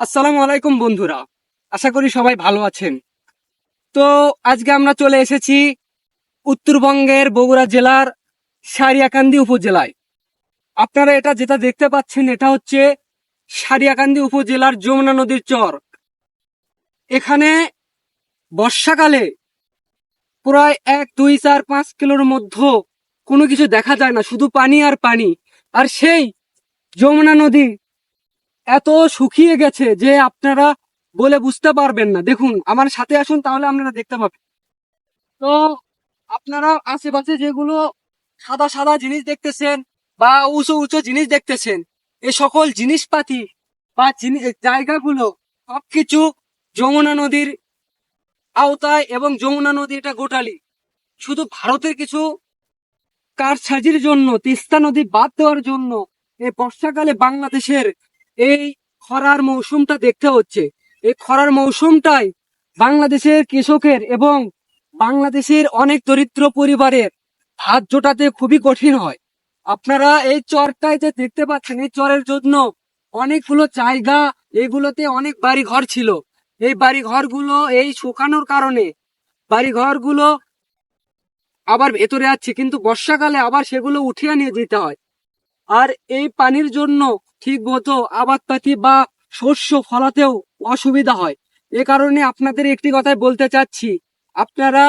আসসালামু আলাইকুম বন্ধুরা। আশা করি সবাই ভালো আছেন। তো আজকে আমরা চলে এসেছি উত্তরবঙ্গের বগুড়া জেলার সারিয়াকান্দি উপজেলায়। আপনারা এটা যেটা দেখতে পাচ্ছেন, এটা হচ্ছে সারিয়াকান্দি উপজেলার যমুনা নদীর চর। এখানে বর্ষাকালে প্রায় এক, দুই, চার, পাঁচ কিলোর মধ্যে কোনো কিছু দেখা যায় না, শুধু পানি আর পানি। আর সেই যমুনা নদী এত শুকিয়ে গেছে যে আপনারা বলে বুঝতে পারবেন না। দেখুন, আমার সাথে আসুন, তাহলে আপনারা দেখতে পাবেন। তো আপনারা আশেপাশে যেগুলো সাদা সাদা জিনিস দেখতেছেন বা উঁচু উঁচু জিনিস দেখতেছেন এই সকল জিনিসপাতি বা জায়গাগুলো সবকিছু যমুনা নদীর আওতায় এবং যমুনা নদী এটা গোটালি। শুধু ভারতের কিছু কারসাজির জন্য, তিস্তা নদী বাদ দেওয়ার জন্য এই বর্ষাকালে বাংলাদেশের এই খরার মৌসুমটা দেখতে হচ্ছে। এই খরার মৌসুমটাই বাংলাদেশের কৃষকের এবং বাংলাদেশের অনেক দরিদ্র পরিবারের হাত জোটাতে খুবই কঠিন হয়। আপনারা এই চরটায় যে দেখতে পাচ্ছেন, এই চরের জন্য অনেকগুলো জায়গা, এগুলোতে অনেক বাড়ি ঘর ছিল। এই বাড়ি ঘরগুলো এই শুকানোর কারণে বাড়ি ঘরগুলো আবার ভেতরে আছে, কিন্তু বর্ষাকালে আবার সেগুলো উঠিয়ে নিয়ে যেতে হয়। আর এই পানির জন্য ঠিক মতো আবাদপাতি বা শস্য ফলাতেও অসুবিধা হয়। এ কারণে আপনাদের একটি কথাই বলতে চাচ্ছি। আপনারা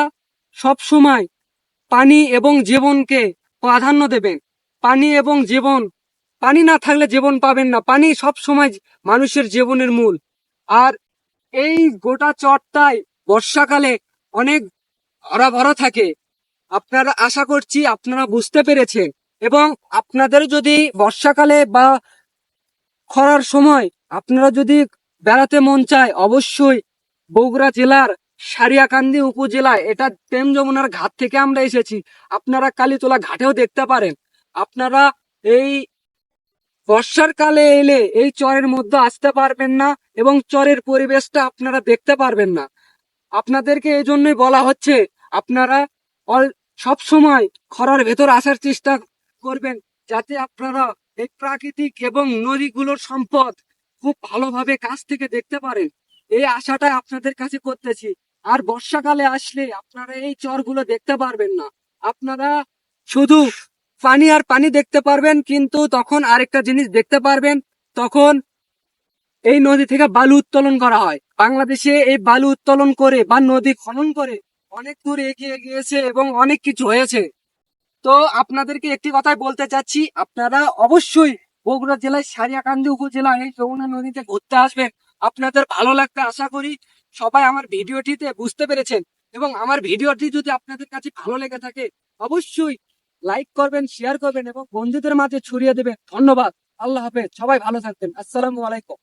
সব সময় পানি এবং জীবনকে প্রাধান্য দেবেন। পানি এবং জীবন, পানি না থাকলে জীবন পাবেন না। পানি সব সময় মানুষের জীবনের মূল। আর এই গোটা চরটায় বর্ষাকালে অনেক ভরা থাকে। আপনারা, আশা করছি আপনারা বুঝতে পেরেছেন। এবং আপনাদের যদি বর্ষাকালে বা খরার সময় আপনারা যদি বেড়াতে মন চায়, অবশ্যই বগুড়া জেলার সারিয়াকান্দি উপজেলায়, এটা প্রেম যমুনার ঘাট থেকে আমরা এসেছি। আপনারা কালীতলা ঘাটেও দেখতে পারেন। আপনারা এই বর্ষার কালে এলে এই চরের মধ্যে আসতে পারবেন না এবং চরের পরিবেশটা আপনারা দেখতে পারবেন না। আপনাদেরকে এই জন্যই বলা হচ্ছে, আপনারা সব সময় খরার ভেতর আসার চেষ্টা করবেন, যাতে আপনারা এই প্রাকৃতিক এবং নদীগুলোর সম্পদ খুব ভালোভাবে কাছ থেকে দেখতে পারেন। এই আশাটা আপনাদের কাছে করতেছি। আর বর্ষাকালে আসলে আপনারা এই চরগুলো দেখতে পারবেন না। আপনারা শুধু পানি আর পানি দেখতে পারবেন, কিন্তু তখন আরেকটা জিনিস দেখতে পারবেন, তখন এই নদী থেকে বালু উত্তোলন করা হয়। বাংলাদেশে এই বালু উত্তোলন করে বা নদী খনন করে অনেক দূর এগিয়ে গিয়েছে এবং অনেক কিছু হয়েছে। তো আপনাদেরকে একটি কথাই বলতে চাচ্ছি। আপনারা অবশ্যই বগুড়া জেলায় সারিয়াকান্দি উপজেলা এই যমুনা নদীতে ঘুরতে আসবেন। আপনাদের ভালো লাগবে আশা করি। সবাই আমার ভিডিওটিতে বুঝতে পেরেছেন এবং আমার ভিডিওটি যদি আপনাদের কাছে ভালো লেগে থাকে, অবশ্যই লাইক করবেন, শেয়ার করবেন এবং বন্ধুদের মাঝে ছড়িয়ে দেবেন। ধন্যবাদ। আল্লাহ হাফেজ। সবাই ভালো থাকবেন। আসসালামু আলাইকুম।